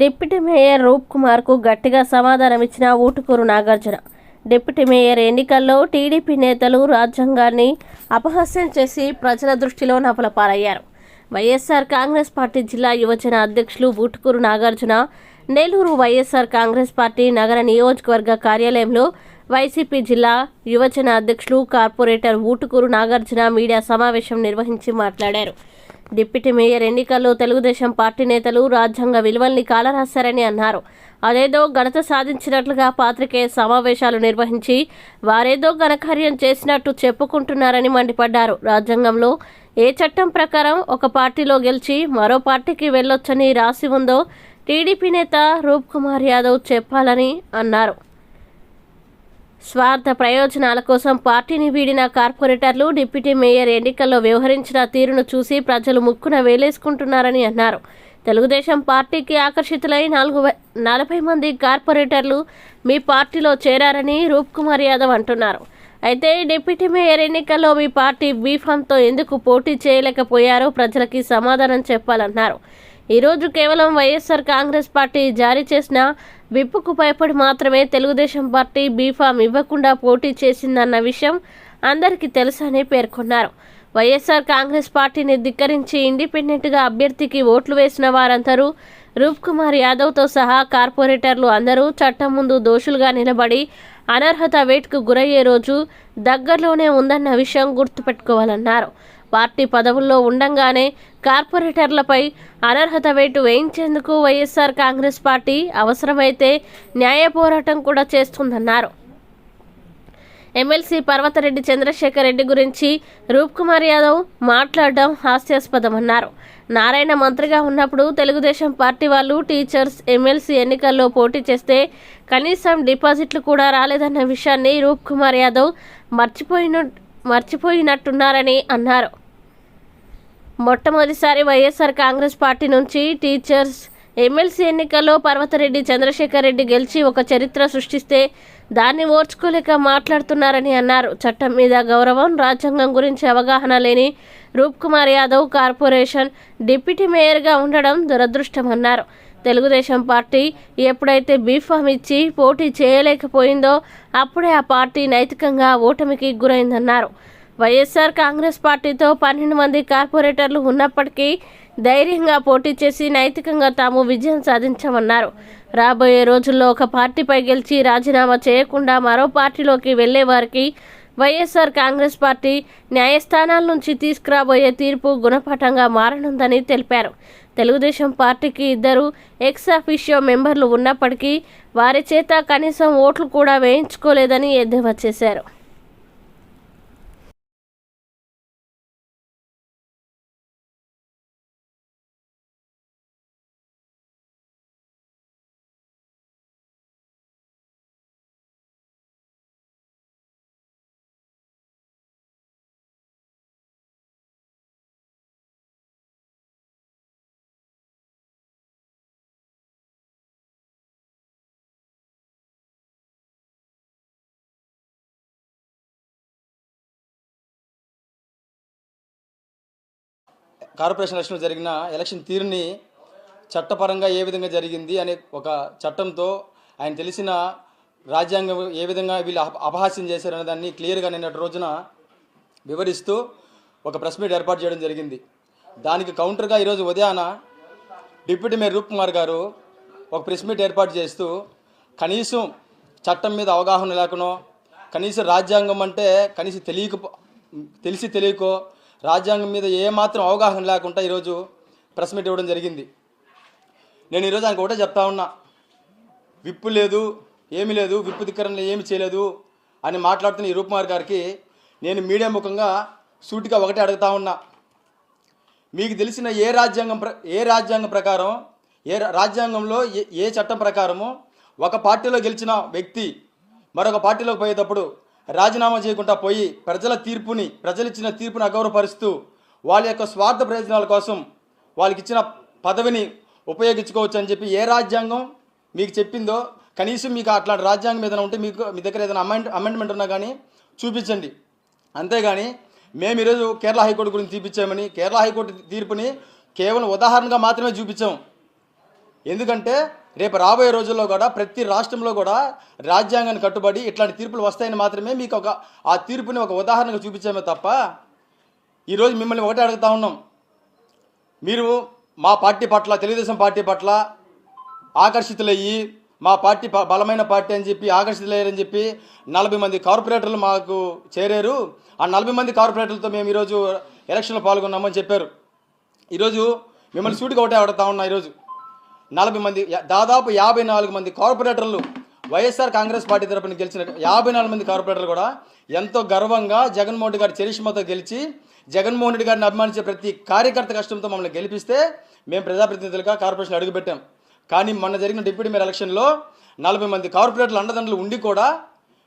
Deputy mayor రూప్ కుమార్కు గట్టిగా సమాధానం ఇచ్చిన ఊటుకూరు నాగార్జున. డిప్యూటీ మేయర్ ఎన్నికల్లో టీడీపీ నేతలు రాజ్యాంగాన్ని అపహాస్యం చేసి ప్రజల దృష్టిలో నపలపాలయ్యారు వైఎస్ఆర్ కాంగ్రెస్ పార్టీ జిల్లా యువజన అధ్యక్షులు Utukuru Nagarjuna Nellore YSR Congress party నగర నియోజకవర్గ కార్యాలయంలో వైసీపీ జిల్లా యువజన అధ్యక్షులు కార్పొరేటర్ ఊటుకూరు నాగార్జున మీడియా సమావేశం నిర్వహించి మాట్లాడారు. డిప్యూటీ మేయర్ ఎన్నికల్లో తెలుగుదేశం పార్టీ నేతలు రాజ్యాంగ విలువల్ని కాలరాశారని అన్నారు. అదేదో ఘనత సాధించినట్లుగా పాత్రికేయ సమావేశాలు నిర్వహించి వారేదో ఘనకార్యం చేసినట్టు చెప్పుకుంటున్నారని మండిపడ్డారు. రాజ్యాంగంలో ఏ చట్టం ప్రకారం ఒక పార్టీలో గెలిచి మరో పార్టీకి వెళ్ళొచ్చని రాసి ఉందో టీడీపీ నేత రూప్ కుమార్ యాదవ్ చెప్పాలని అన్నారు. స్వార్థ ప్రయోజనాల కోసం పార్టీని వీడిన కార్పొరేటర్లు డిప్యూటీ మేయర్ ఎన్నికల్లో వ్యవహరించిన తీరును చూసి ప్రజలు ముక్కున వేలేసుకుంటున్నారని అన్నారు. తెలుగుదేశం పార్టీకి ఆకర్షితులై నాలుగు నలభై మంది కార్పొరేటర్లు మీ పార్టీలో చేరారని రూప్ కుమార్ యాదవ్ అంటున్నారు. అయితే డిప్యూటీ మేయర్ ఎన్నికల్లో మీ పార్టీ బీఫామ్తో ఎందుకు పోటీ చేయలేకపోయారో ప్రజలకి సమాధానం చెప్పాలన్నారు. ఈరోజు కేవలం వైఎస్ఆర్ కాంగ్రెస్ పార్టీ జారీ చేసిన విప్పుకు భయపడి మాత్రమే తెలుగుదేశం పార్టీ బీఫామ్ ఇవ్వకుండా పోటీ చేసిందన్న విషయం అందరికీ తెలుసని పేర్కొన్నారు. వైఎస్ఆర్ కాంగ్రెస్ పార్టీని ధిక్కరించి ఇండిపెండెంట్గా అభ్యర్థికి ఓట్లు వేసిన వారందరూ రూప్ కుమార్ యాదవ్తో సహా కార్పొరేటర్లు అందరూ చట్టం ముందు దోషులుగా నిలబడి అనర్హత వేటుకు గురయ్యే రోజు దగ్గరలోనే ఉందన్న విషయం గుర్తుపెట్టుకోవాలన్నారు. పార్టీ పదవుల్లో ఉండంగానే కార్పొరేటర్లపై అనర్హత వేటు వేయించేందుకు వైఎస్ఆర్ కాంగ్రెస్ పార్టీ అవసరమైతే న్యాయ పోరాటం కూడా చేస్తుందన్నారు. ఎమ్మెల్సీ పర్వతరెడ్డి చంద్రశేఖర్ రెడ్డి గురించి రూప్ కుమార్ యాదవ్ మాట్లాడడం హాస్యాస్పదమన్నారు. నారాయణ మంత్రిగా ఉన్నప్పుడు తెలుగుదేశం పార్టీ వాళ్ళు టీచర్స్ ఎమ్మెల్సీ ఎన్నికల్లో పోటీ చేస్తే కనీసం డిపాజిట్లు కూడా రాలేదన్న విషయాన్ని రూప్ కుమార్ యాదవ్ మర్చిపోయిన మర్చిపోయినట్టున్నారని అన్నారు. మొట్టమొదటిసారి వైఎస్ఆర్ కాంగ్రెస్ పార్టీ నుంచి టీచర్స్ ఎమ్మెల్సీ ఎన్నికల్లో పర్వతరెడ్డి చంద్రశేఖర్ రెడ్డి గెలిచి ఒక చరిత్ర సృష్టిస్తే దాన్ని ఓర్చుకోలేక మాట్లాడుతున్నారని అన్నారు. చట్టం మీద గౌరవం రాజ్యాంగం గురించి అవగాహన లేని రూప్ కుమార్ యాదవ్ కార్పొరేషన్ డిప్యూటీ మేయర్గా ఉండడం దురదృష్టమన్నారు. తెలుగుదేశం పార్టీ ఎప్పుడైతే బీఫామ్ ఇచ్చి పోటీ చేయలేకపోయిందో అప్పుడే ఆ పార్టీ నైతికంగా ఓటమికి గురైందన్నారు. వైఎస్ఆర్ కాంగ్రెస్ పార్టీతో పన్నెండు మంది కార్పొరేటర్లు ఉన్నప్పటికీ ధైర్యంగా పోటీ చేసి నైతికంగా తాము విజయం సాధించామన్నారు. రాబోయే రోజుల్లో ఒక పార్టీపై గెలిచి రాజీనామా చేయకుండా మరో పార్టీలోకి వెళ్ళే వారికి వైఎస్ఆర్ కాంగ్రెస్ పార్టీ న్యాయస్థానాల నుంచి తీసుకురాబోయే తీర్పు గుణపాఠంగా మారనుందని తెలిపారు. తెలుగుదేశం పార్టీకి ఇద్దరు ఎక్స్ అఫీషియో మెంబర్లు ఉన్నప్పటికీ వారి చేత కనీసం ఓట్లు కూడా వేయించుకోలేదని ఎద్దేవా చేశారు. కార్పొరేషన్ ఎలక్షన్లో జరిగిన ఎలక్షన్ తీరుని చట్టపరంగా ఏ విధంగా జరిగింది అనే ఒక చట్టంతో ఆయన తెలిసిన రాజ్యాంగం ఏ విధంగా వీళ్ళు అపహాస్యం చేశారనే దాన్ని క్లియర్గా నిన్నటి రోజున వివరిస్తూ ఒక ప్రెస్ మీట్ ఏర్పాటు చేయడం జరిగింది. దానికి కౌంటర్గా ఈరోజు ఉదయాన డిప్యూటీ మేయర్ రూప్ కుమార్ గారు ఒక ప్రెస్ మీట్ ఏర్పాటు చేస్తూ కనీసం చట్టం మీద అవగాహన లేకనో కనీసం రాజ్యాంగం అంటే కనీసం తెలియక తెలిసి తెలియకో రాజ్యాంగం మీద ఏమాత్రం అవగాహన లేకుండా ఈరోజు ప్రెస్ మీట్ ఇవ్వడం జరిగింది. నేను ఈరోజు ఆయనకు ఒకటే చెప్తా ఉన్నా. విప్పు లేదు ఏమీ లేదు విప్పు ధిక్కరణ ఏమి చేయలేదు అని మాట్లాడుతున్న ఈ రూపుమార్ గారికి నేను మీడియా ముఖంగా సూటిగా ఒకటే అడుగుతా ఉన్నా. మీకు తెలిసిన ఏ రాజ్యాంగం ప్ర ఏ రాజ్యాంగం ప్రకారం ఏ రాజ్యాంగంలో ఏ ఏ చట్టం ప్రకారము ఒక పార్టీలో గెలిచిన వ్యక్తి మరొక పార్టీలోకి పోయేటప్పుడు రాజీనామా చేయకుండా పోయి ప్రజల తీర్పుని ప్రజలు ఇచ్చిన తీర్పుని అగౌరవపరుస్తూ వాళ్ళ యొక్క స్వార్థ ప్రయోజనాల కోసం వాళ్ళకి ఇచ్చిన పదవిని ఉపయోగించుకోవచ్చు అని చెప్పి ఏ రాజ్యాంగం మీకు చెప్పిందో కనీసం మీకు అట్లాంటి రాజ్యాంగం ఏదైనా ఉంటే మీకు మీ దగ్గర ఏదైనా అమెండ్ అమెండ్మెంట్ ఉన్నా కానీ చూపించండి. అంతేగాని మేము ఈరోజు కేరళ హైకోర్టు గురించి తీపిచ్చామని కేరళ హైకోర్టు తీర్పుని కేవలం ఉదాహరణగా మాత్రమే చూపించాం. ఎందుకంటే రేపు రాబోయే రోజుల్లో కూడా ప్రతి రాష్ట్రంలో కూడా రాజ్యాంగాన్ని కట్టుబడి ఇట్లాంటి తీర్పులు వస్తాయని మాత్రమే మీకు ఒక ఆ తీర్పుని ఒక ఉదాహరణగా చూపించామే తప్ప ఈరోజు మిమ్మల్ని ఒకటే అడుగుతా ఉన్నాం. మీరు మా పార్టీ పట్ల తెలుగుదేశం పార్టీ పట్ల ఆకర్షితులయ్యి మా పార్టీ ప- బలమైన పార్టీ అని చెప్పి ఆకర్షితులయ్యారని చెప్పి నలభై మంది కార్పొరేటర్లు మాకు చేరారు. ఆ నలభై మంది కార్పొరేటర్లతో మేము ఈరోజు ఎలక్షన్లో పాల్గొన్నామని చెప్పారు. ఈరోజు మిమ్మల్ని సూటిగా ఒకటే అడుగుతా ఉన్నా ఈరోజు. నలభై మంది దాదాపు యాభై నాలుగు మంది కార్పొరేటర్లు వైఎస్ఆర్ కాంగ్రెస్ పార్టీ తరపున గెలిచిన యాభై నాలుగు మంది కార్పొరేటర్లు కూడా ఎంతో గర్వంగా జగన్మోహన్ రెడ్డి గారి చరిష్మతో గెలిచి జగన్మోహన్ రెడ్డి గారిని అభిమానించే ప్రతి కార్యకర్త కష్టంతో మమ్మల్ని గెలిపిస్తే మేము ప్రజాప్రతినిధులుగా కార్పొరేషన్ అడుగుపెట్టాం. కానీ మొన్న జరిగిన డిప్యూటీ మేయర్ ఎలక్షన్లో నలభై మంది కార్పొరేటర్లు అండదండలు ఉండి కూడా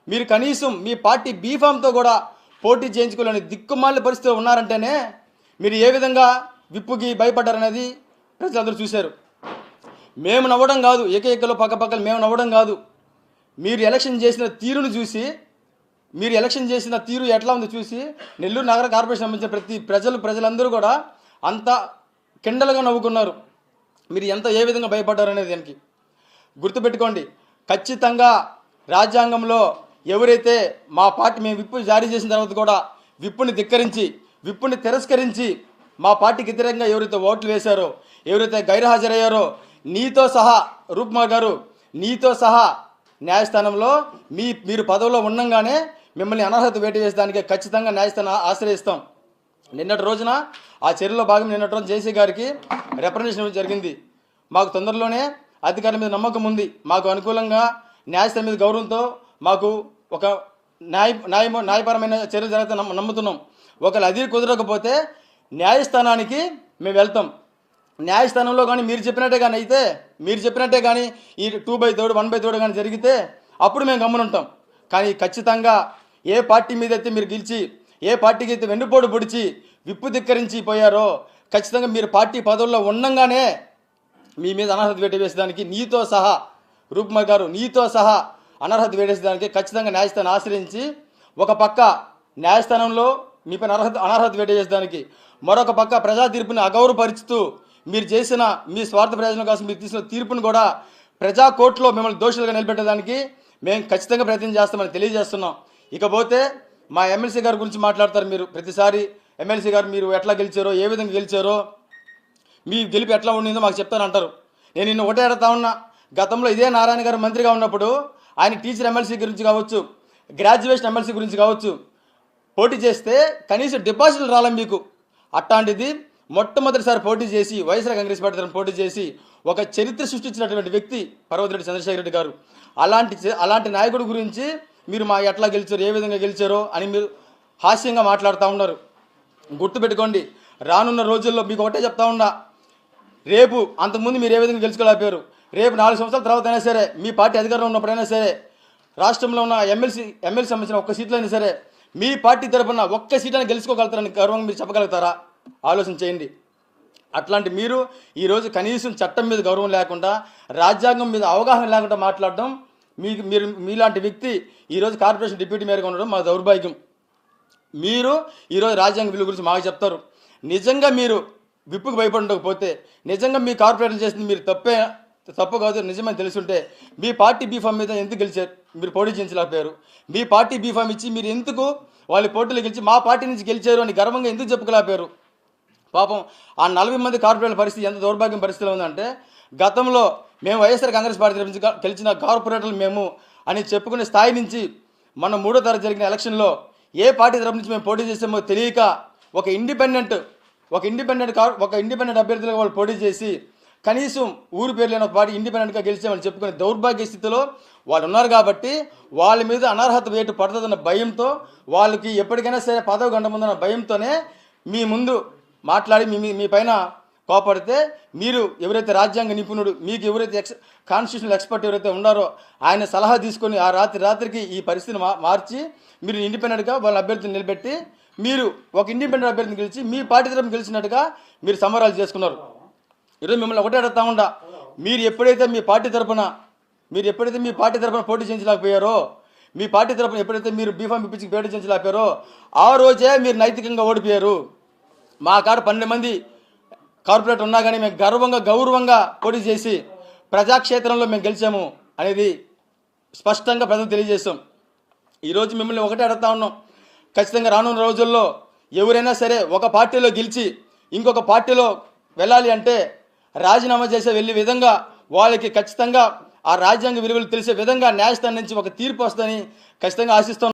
మీరు కనీసం మీ పార్టీ బీఫామ్తో కూడా పోటీ చేయించుకోలేని దిక్కుమాలిన పరిస్థితిలో ఉన్నారంటేనే మీరు ఏ విధంగా విప్పుకి భయపడ్డారనేది ప్రజలందరూ చూశారు. మేము నవ్వడం కాదు ఏకైకలో పక్కపక్కన మేము నవ్వడం కాదు. మీరు ఎలక్షన్ చేసిన తీరును చూసి మీరు ఎలక్షన్ చేసిన తీరు ఎట్లా ఉందో చూసి నెల్లూరు నగర కార్పొరేషన్ సంబంధించిన ప్రతి ప్రజలు ప్రజలందరూ కూడా అంత కిండలుగా నవ్వుకున్నారు. మీరు ఎంత ఏ విధంగా భయపడ్డారు అనేది దానికి గుర్తుపెట్టుకోండి. ఖచ్చితంగా రాజ్యాంగంలో ఎవరైతే మా పార్టీ మేము విప్పు జారీ చేసిన తర్వాత కూడా విప్పుని ధిక్కరించి విప్పుని తిరస్కరించి మా పార్టీకి వ్యతిరేకంగా ఎవరైతే ఓట్లు వేశారో ఎవరైతే గైర్హాజరయ్యారో నీతో సహా రూప్మా గారు నీతో సహా న్యాయస్థానంలో మీ మీరు పదవిలో ఉండంగానే మిమ్మల్ని అనర్హత వేటు వేసేదానికి ఖచ్చితంగా న్యాయస్థానం ఆశ్రయిస్తాం. నిన్నటి రోజున ఆ చర్యలో భాగం నిన్నటి రోజు జేసీ గారికి రిప్రజెంటేషన్ జరిగింది. మాకు తొందరలోనే అధికారుల మీద నమ్మకం ఉంది. మాకు అనుకూలంగా న్యాయస్థానం మీద గౌరవంతో మాకు ఒక న్యాయ న్యాయ న్యాయపరమైన చర్యలు జరుగుతా నమ్ముతున్నాం. ఒకవేళ అది కుదరకపోతే న్యాయస్థానానికి మేము వెళ్తాం. న్యాయస్థానంలో కానీ మీరు చెప్పినట్టే కానీ అయితే మీరు చెప్పినట్టే కానీ ఈ two by third one by third కానీ జరిగితే అప్పుడు మేము గమ్మునుంటాం. కానీ ఖచ్చితంగా ఏ పార్టీ మీద అయితే మీరు గెలిచి ఏ పార్టీకి అయితే వెన్నుపోటు పొడిచి విప్పు ధిక్కరించి పోయారో ఖచ్చితంగా మీరు పార్టీ పదవుల్లో ఉండంగానే మీ మీద అనర్హత వేట వేసేదానికి నీతో సహా రూప్మర్ గారు నీతో సహా అనర్హత వేటేసేదానికి ఖచ్చితంగా న్యాయస్థానం ఆశ్రయించి ఒక పక్క న్యాయస్థానంలో మీపైన అర్హత అనర్హత వేట చేసేదానికి మరొక పక్క ప్రజా తీర్పుని అగౌరవపరుచుతూ మీరు చేసిన మీ స్వార్థ ప్రయోజనం కోసం మీరు తీసుకున్న తీర్పును కూడా ప్రజా కోర్టులో మిమ్మల్ని దోషులుగా నిలబెట్టడానికి మేము ఖచ్చితంగా ప్రయత్నం చేస్తామని తెలియజేస్తున్నాం. ఇకపోతే మా ఎమ్మెల్సీ గారి గురించి మాట్లాడతారు మీరు ప్రతిసారి. ఎమ్మెల్సీ గారు మీరు ఎట్లా గెలిచారో ఏ విధంగా గెలిచారో మీ గెలుపు ఎట్లా ఉండిందో మాకు చెప్తానంటారు నేను నిన్ను ఒకటే అడుగుతా ఉన్నా. గతంలో ఇదే నారాయణ గారు మంత్రిగా ఉన్నప్పుడు ఆయన టీచర్ ఎమ్మెల్సీ గురించి కావచ్చు గ్రాడ్యుయేషన్ ఎమ్మెల్సీ గురించి కావచ్చు పోటీ చేస్తే కనీసం డిపాజిట్లు రాలే మీకు. అట్లాంటిది మొట్టమొదటిసారి పోటీ చేసి వైఎస్ఆర్ కాంగ్రెస్ పార్టీ తరఫున పోటీ చేసి ఒక చరిత్ర సృష్టించినటువంటి వ్యక్తి పర్వతిరెడ్డి చంద్రశేఖర రెడ్డి గారు. అలాంటి అలాంటి నాయకుడి గురించి మీరు మా ఎట్లా గెలిచారు ఏ విధంగా గెలిచారో అని మీరు హాస్యంగా మాట్లాడుతూ ఉన్నారు. గుర్తుపెట్టుకోండి రానున్న రోజుల్లో మీకు ఒకటే చెప్తా ఉన్నా. రేపు అంతకుముందు మీరు ఏ విధంగా గెలుచుకోలేకపోయారు రేపు నాలుగు సంవత్సరాల తర్వాత అయినా సరే మీ పార్టీ అధికారంలో ఉన్నప్పుడైనా సరే రాష్ట్రంలో ఉన్న ఎమ్మెల్సీ ఎమ్మెల్సీ సంబంధించిన ఒక్క సీట్లో అయినా సరే మీ పార్టీ తరపున ఒక్క సీట్ని గెలుచుకోగలుగుతారని గర్వంగా మీరు చెప్పగలుగుతారా? ఆలోచన చేయండి అట్లాంటి మీరు ఈరోజు కనీసం చట్టం మీద గౌరవం లేకుండా రాజ్యాంగం మీద అవగాహన లేకుండా మాట్లాడడం మీకు మీరు మీలాంటి వ్యక్తి ఈరోజు కార్పొరేషన్ డిప్యూటీ మేరకు ఉండడం మా దౌర్భాగ్యం. మీరు ఈరోజు రాజ్యాంగ విలువ గురించి మాకు చెప్తారు. నిజంగా మీరు విప్పుకు భయపడకపోతే నిజంగా మీ కార్పొరేషన్ చేసింది మీరు తప్పే తప్పు కాదు నిజమని తెలుసుంటే మీ పార్టీ బీఫామ్ మీద ఎందుకు గెలిచారు? మీరు పోటీ చేయించలేకపోయారు. మీ పార్టీ బీఫామ్ ఇచ్చి మీరు ఎందుకు వాళ్ళ పోటీలు గెలిచి మా పార్టీ నుంచి గెలిచారు అని గర్వంగా ఎందుకు చెప్పుకోలేకపోయారు? పాపం ఆ నలభై మంది కార్పొరేట్ల పరిస్థితి ఎంత దౌర్భాగ్యం పరిస్థితిలో ఉందంటే గతంలో మేము వైఎస్ఆర్ కాంగ్రెస్ పార్టీ గెలిచిన కార్పొరేటర్లు మేము అని చెప్పుకునే స్థాయి నుంచి మన మూడో తరగతి జరిగిన ఎలక్షన్లో ఏ పార్టీ తరపు నుంచి మేము పోటీ చేసామో తెలియక ఒక ఇండిపెండెంట్ ఒక ఇండిపెండెంట్ కార్ ఒక ఇండిపెండెంట్ అభ్యర్థులుగా వాళ్ళు పోటీ చేసి కనీసం ఊరు పేరు లేని ఒక పార్టీ ఇండిపెండెంట్గా గెలిచామని చెప్పుకునే దౌర్భాగ్య స్థితిలో వాళ్ళు ఉన్నారు కాబట్టి వాళ్ళ మీద అనర్హత వేటు పడుతుందన్న భయంతో వాళ్ళకి ఎప్పటికైనా సరే పదవి గంట ముందన్న భయంతోనే మీ ముందు మాట్లాడి మీ మీ- పైన కోపడితే మీరు ఎవరైతే రాజ్యాంగ నిపుణుడు మీకు ఎవరైతే ఎక్స్ కాన్స్టిట్యూషనల్ ఎక్స్పర్ట్ ఎవరైతే ఉన్నారో ఆయన సలహా తీసుకొని ఆ రాత్రి రాత్రికి ఈ పరిస్థితిని మా మార్చి మీరు ఇండిపెండెంట్గా వాళ్ళ అభ్యర్థిని నిలబెట్టి మీరు ఒక ఇండిపెండెంట్ అభ్యర్థిని గెలిచి మీ పార్టీ తరఫున గెలిచినట్టుగా మీరు సంబరాలు చేసుకున్నారు. ఈరోజు మిమ్మల్ని ఒకటే అడుగుతా ఉండా మీరు ఎప్పుడైతే మీ పార్టీ తరఫున మీరు ఎప్పుడైతే మీ పార్టీ తరపున పోటీ చేయించలేకపోయారో మీ పార్టీ తరపున ఎప్పుడైతే మీరు బీఫామ్ ఇప్పించి పోటీ చేయించలేకపోయారో ఆ రోజే మీరు నైతికంగా ఓడిపోయారు. మా కాడ పన్నెండు మంది కార్పొరేటర్ ఉన్నా కానీ మేము గర్వంగా గౌరవంగా పోటీ చేసి ప్రజాక్షేత్రంలో మేము గెలిచాము అనేది స్పష్టంగా ప్రజలు తెలియజేస్తాం. ఈరోజు మిమ్మల్ని ఒకటే అడుగుతా ఉన్నాం. ఖచ్చితంగా రానున్న రోజుల్లో ఎవరైనా సరే ఒక పార్టీలో గెలిచి ఇంకొక పార్టీలో వెళ్ళాలి అంటే రాజీనామా చేసే వెళ్ళే విధంగా వాళ్ళకి ఖచ్చితంగా ఆ రాజ్యాంగ విలువలు తెలిసే విధంగా న్యాయస్థానం నుంచి ఒక తీర్పు వస్తుందని ఖచ్చితంగా ఆశిస్తాం